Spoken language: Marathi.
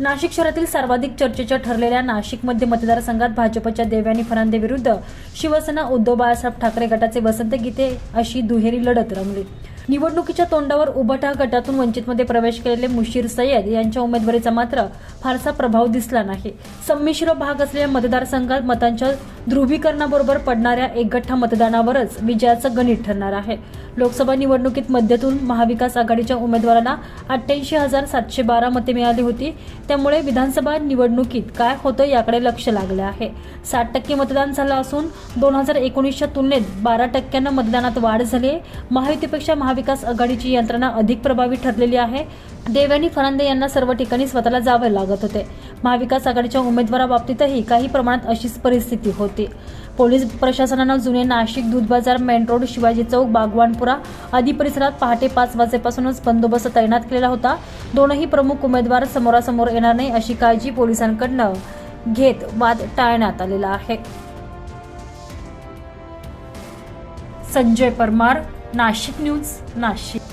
नाशिक शहरातील सर्वाधिक चर्चेच्या ठरलेल्या नाशिकमध्ये मतदारसंघात भाजपच्या देवयानी फरांदे विरुद्ध शिवसेना उद्धव बाळासाहेब ठाकरे गटाचे वसंत गीते अशी दुहेरी लढत रंगली. निवडणुकीच्या तोंडावर उभटा गटातून वंचितमध्ये प्रवेश केलेले मुशीर सय्यद यांच्या उमेदवारीचा मात्र फारसा प्रभाव दिसला नाही. संमिश्र भाग असलेल्या मतदारसंघात मतांच्या ध्रुवीकरणाबरोबर पडणाऱ्या एकगठ्ठा मतदानावरच विजयाचं गणित ठरणार आहे. लोकसभा निवडणुकीत मध्यतून महाविकास आघाडीच्या उमेदवाराला अठ्ठ्याऐंशी हजार सातशे बारा मते मिळाली होती. त्यामुळे विधानसभा निवडणुकीत काय होतं याकडे लक्ष लागले आहे. साठ टक्के मतदान झालं असून दोन हजार एकोणीसच्या तुलनेत बारा टक्क्यानं मतदानात वाढ झाली आहे महा महाविकास आघाडीची यंत्रणा अधिक प्रभावी ठरलेली आहे. देवयानी फरांदे यांना सर्व ठिकाणी स्वतःला जावे लागत होते. महाविकास आघाडीच्या उमेदवाराबाबतीतही काही प्रमाणात अशीच परिस्थिती होती. पोलीस प्रशासनानं जुने नाशिक दूध बाजार मेन रोड शिवाजी चौक बागवानपुरा आदी परिसरात पहाटे पाच वाजेपासूनच बंदोबस्त तैनात केलेला होता. दोनही प्रमुख उमेदवार समोरासमोर येणार नाही अशी काळजी पोलिसांकडनं घेत वाद टाळण्यात आलेला आहे. संजय परमार नाशिक न्यूज नाशिक.